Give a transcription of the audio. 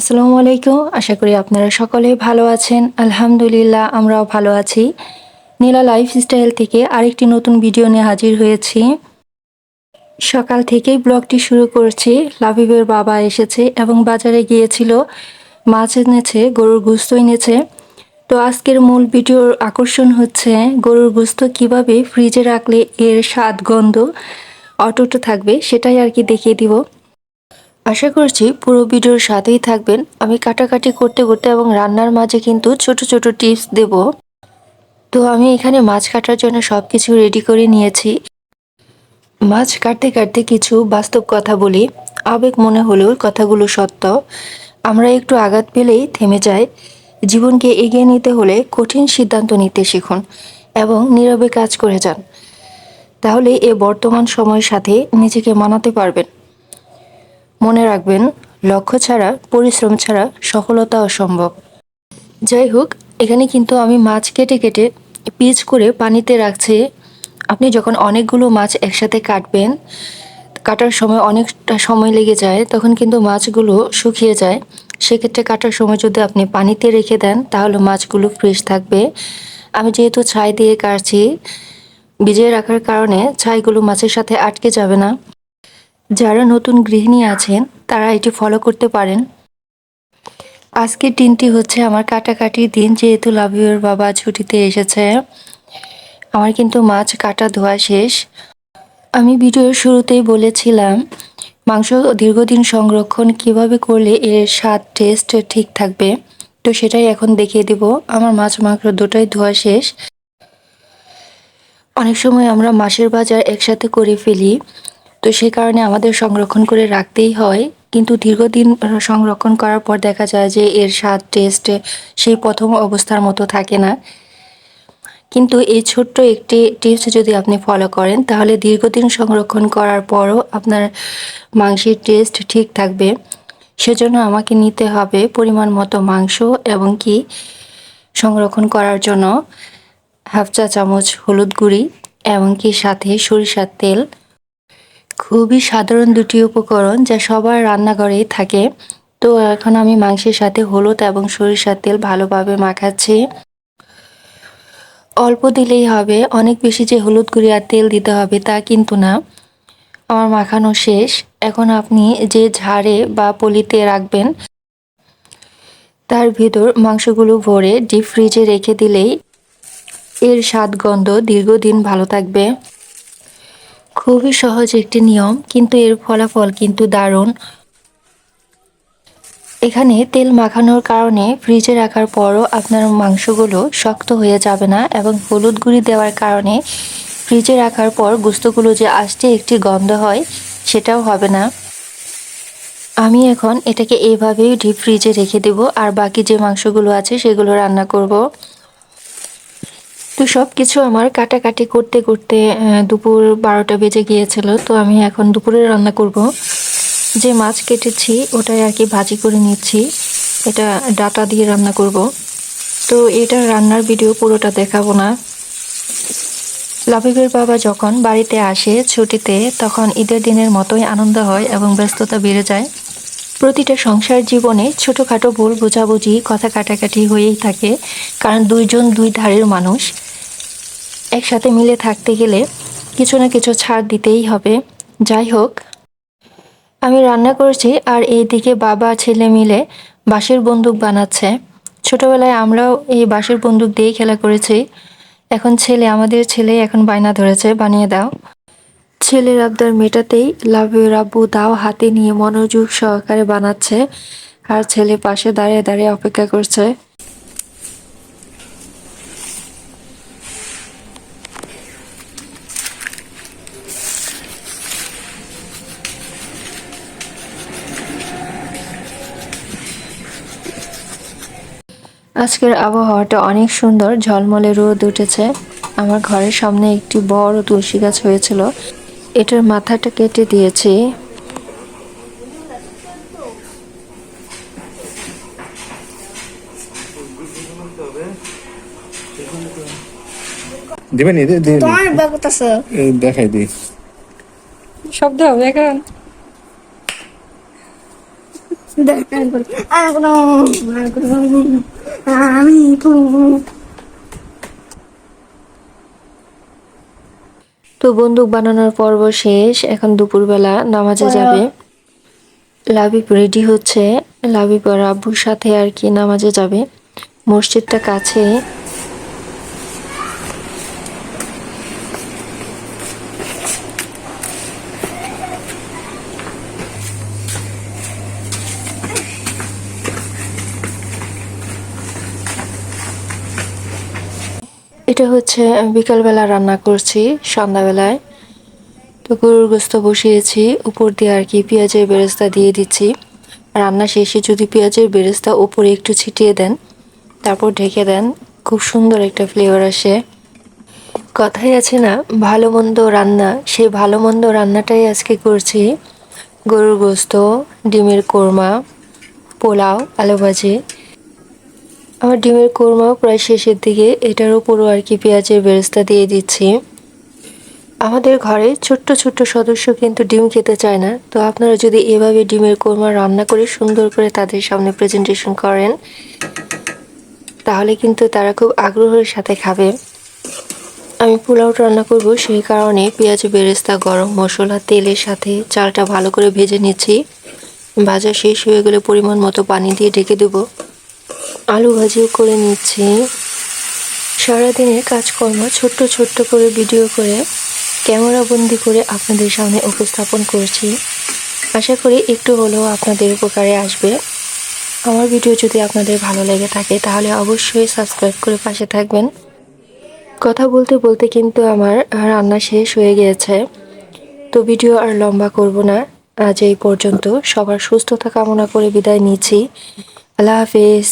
আসসালামু আলাইকুম। আশা করি আপনারা সকলেই ভালো আছেন। আলহামদুলিল্লাহ, আমরাও ভালো আছি। নীলা লাইফস্টাইল থেকে আরেকটি নতুন ভিডিও নিয়ে হাজির হয়েছি। সকাল থেকেই ব্লগটি শুরু করছি। লাবিবের বাবা এসেছে এবং বাজারে গিয়েছিল। মাছ এনেছে, গরুর গুস্ত এনেছে। তো আজকের মূল ভিডিওর আকর্ষণ হচ্ছে, গরুর গুস্ত কীভাবে ফ্রিজে রাখলে এর স্বাদ, গন্ধ অটুট থাকবে সেটাই আর কি দেখিয়ে দিব। আশা করছি পুরো ভিডিওর সাথেই থাকবেন। আমি কাটাকাটি করতে করতে এবং রান্নার মাঝে কিন্তু ছোট ছোট টিপস দেব। তো আমি এখানে মাছ কাটার জন্য সব কিছু রেডি করে নিয়েছি। মাছ কাটতে কাটতে কিছু বাস্তব কথা বলি। আবেগ মনে হলেও কথাগুলো সত্য। আমরা একটু আঘাত পেলেই থেমে যাই। জীবনকে এগিয়ে নিতে হলে কঠিন সিদ্ধান্ত নিতে শিখুন এবং নীরবে কাজ করে যান। তাহলে এ বর্তমান সময়ের সাথে নিজেকে মানাতে পারবেন। মনে রাখবেন, লক্ষ্য ছাড়া, পরিশ্রম ছাড়া সফলতা অসম্ভব। যাই হোক, এখানে কিন্তু আমি মাছ কেটে কেটে পিচ করে পানিতে রাখছি। আপনি যখন অনেকগুলো মাছ একসাথে কাটবেন, কাটার সময় অনেকটা সময় লেগে যায়, তখন কিন্তু মাছগুলো শুকিয়ে যায়। সেক্ষেত্রে কাটার সময় যদি আপনি পানিতে রেখে দেন, তাহলে মাছগুলো ফ্রেশ থাকবে। আমি যেহেতু ছাই দিয়ে কাটছি, ভিজিয়ে রাখার কারণে ছাইগুলো মাছের সাথে আটকে যাবে না। যারা নতুন গৃহিণী আছেন, তারা এটি ফলো করতে পারেন। আজকের দিনটি হচ্ছে আমার কাটাকাটির দিন, যেহেতু লাভিওর বাবা ছুটিতে এসেছে। আমার কিন্তু মাছ কাটা ধোয়া শেষ। আমি ভিডিওর শুরুতেই বলেছিলাম, মাংস দীর্ঘদিন সংরক্ষণ কীভাবে করলে এর স্বাদ টেস্ট ঠিক থাকবে? তো সেটাই এখন দেখিয়ে দিব। আমার মাছ, মাংস দুটোই ধোয়া শেষ। অনেক সময় আমরা মাসের বাজার একসাথে করে ফেলি। তো সেই কারণে আমাদের সংরক্ষণ করে রাখতেই হয়। কিন্তু দীর্ঘদিন সংরক্ষণ করার পর দেখা যায় যে এর স্বাদ টেস্ট সেই প্রথম অবস্থার মতো থাকে না। কিন্তু এই ছোট্ট একটি টিপস যদি আপনি ফলো করেন, তাহলে দীর্ঘদিন সংরক্ষণ করার পরও আপনার মাংসের টেস্ট ঠিক থাকবে। সেজন্য আমাকে নিতে হবে পরিমাণ মতো মাংস এবং কি সংরক্ষণ করার জন্য হাফ চা চামচ হলুদ গুঁড়ি এবং কি সাথে সরিষার তেল। খুবই সাধারণ দুটি উপকরণ যা সবার রান্নাঘরেই থাকে। তো এখন আমি মাংসের সাথে হলুদ এবং সরিষার তেল ভালোভাবে মাখাচ্ছি। অল্প দিলেই হবে। অনেক বেশি যে হলুদ গুঁড়ি আর তেল দিতে হবে তা কিন্তু না। আমার মাখানো শেষ। এখন আপনি যে ঝাড়ে বা পলিতে রাখবেন, তার ভিতর মাংসগুলো ভরে ডিপ ফ্রিজে রেখে দিলেই এর স্বাদ গন্ধ দীর্ঘদিন ভালো থাকবে। খুবই সহজ একটি নিয়ম, কিন্তু এর ফলাফল কিন্তু দারুণ। এখানে তেল মাখানোর কারণে ফ্রিজে রাখার পরও আপনার মাংসগুলো শক্ত হয়ে যাবে না এবং হলুদ গুঁড়ি দেওয়ার কারণে ফ্রিজে রাখার পর গুস্তগুলো যে আসতে একটি গন্ধ হয়, সেটাও হবে না। আমি এখন এটাকে এইভাবেই ডিপ ফ্রিজে রেখে দেব, আর বাকি যে মাংসগুলো আছে সেগুলো রান্না করব। তো সব কিছু আমার কাটাকাটি করতে করতে দুপুর বারোটা বেজে গিয়েছিল, তো আমি এখন দুপুরে রান্না করব। যে মাছ কেটেছি, ওটাই আর কি ভাজি করে নিচ্ছি, এটা ডাটা দিয়ে রান্না করব। তো এটা রান্নার ভিডিও পুরোটা দেখাবো না। লাবিবের বাবা যখন বাড়িতে আসে ছুটিতে, তখন ঈদের দিনের মতোই আনন্দ হয় এবং ব্যস্ততা বেড়ে যায়। প্রতিটা সংসার জীবনে ছোটোখাটো ভুল বোঝাবুঝি, কথা কাটাকাটি হয়েই থাকে, কারণ দুইজন দুই ধারের মানুষ। একসাথে মিলে থাকতে গেলে কিছু না কিছু ছাড় দিতেই হবে। যাই হোক, আমি রান্না করছি আর এইদিকে বাবা, ছেলে মিলে বাঁশের বন্দুক বানাচ্ছে। ছোটবেলায় আমরাও এই বাঁশের বন্দুক দিয়েই খেলা করেছি। এখন ছেলে, আমাদের ছেলে এখন বায়না ধরেছে, বানিয়ে দাও। ছেলের আবদার মেটাতেই লাভের রাব্বু দাও হাতে নিয়ে মনোযোগ সহকারে বানাচ্ছে আর ছেলে পাশে দাঁড়িয়ে দাঁড়িয়ে অপেক্ষা করছে। আজকের আবহাওয়াটা অনেক সুন্দর, ঝলমলে রোদ উঠেছে। আমার ঘরের সামনে একটি বড় তুলসী গাছ হয়েছিল। এটার মাথাটা কেটে দিয়েছি। দিবেন দেখাই দি। শব্দ হবে এখন। আমি তো বন্দুক বানানোর পর্ব শেষ। এখন দুপুরবেলা নামাজে যাবে। লাবিব রেডি হচ্ছে। লাবিব আর আব্বুর সাথে আর কি নামাজে যাবে। মসজিদটা কাছে। এটা হচ্ছে বিকালবেলা রান্না করছি, সন্ধ্যাবেলায়। তো গরুর গোস্ত বসিয়েছি, উপর দিয়ে আর কি পেঁয়াজের বেরেস্তা দিয়ে দিচ্ছি। রান্না শেষে যদি পেঁয়াজের বেরেস্তা উপরে একটু ছিটিয়ে দেন, তারপর ঢেকে দেন, খুব সুন্দর একটা ফ্লেভার আসে। কথাই আছে না, ভালো মন্দ রান্না, সেই ভালো মন্দ রান্নাটাই আজকে করছি। গরুর গোস্ত, ডিমের কোরমা, পোলাও, আলু ভাজি। আমার ডিমের কোরমাও প্রায় শেষের দিকে, এটার উপরও আর কি পেঁয়াজের বেরেস্তা দিয়ে দিচ্ছি। আমাদের ঘরে ছোট্ট ছোট্ট সদস্য কিন্তু ডিম খেতে চায় না। তো আপনারা যদি এভাবে ডিমের কোরমা রান্না করে সুন্দর করে তাদের সামনে প্রেজেন্টেশন করেন, তাহলে কিন্তু তারা খুব আগ্রহের সাথে খাবে। আমি পোলাও রান্না করব সেই কারণে পেঁয়াজ, বেরেস্তা, গরম মশলা, তেলের সাথে চালটা ভালো করে ভেজে নিচ্ছি। ভাজা শেষ হয়ে গেলে পরিমাণ মতো পানি দিয়ে ঢেকে দেবো। আলু ভাজিও করে নিচ্ছি। সারাদিনের কাজকর্ম ছোট্ট ছোট্ট করে ভিডিও করে, ক্যামেরা বন্দি করে আপনাদের সামনে উপস্থাপন করছি। আশা করি একটু হলেও আপনাদের উপকারে আসবে। আমার ভিডিও যদি আপনাদের ভালো লেগে থাকে, তাহলে অবশ্যই সাবস্ক্রাইব করে পাশে থাকবেন। কথা বলতে বলতে কিন্তু আমার রান্না শেষ হয়ে গিয়েছে। তো ভিডিও আর লম্বা করব না। আজ এই পর্যন্ত সবার সুস্থতা কামনা করে বিদায় নিচ্ছি। আল্লাহ হাফেজ।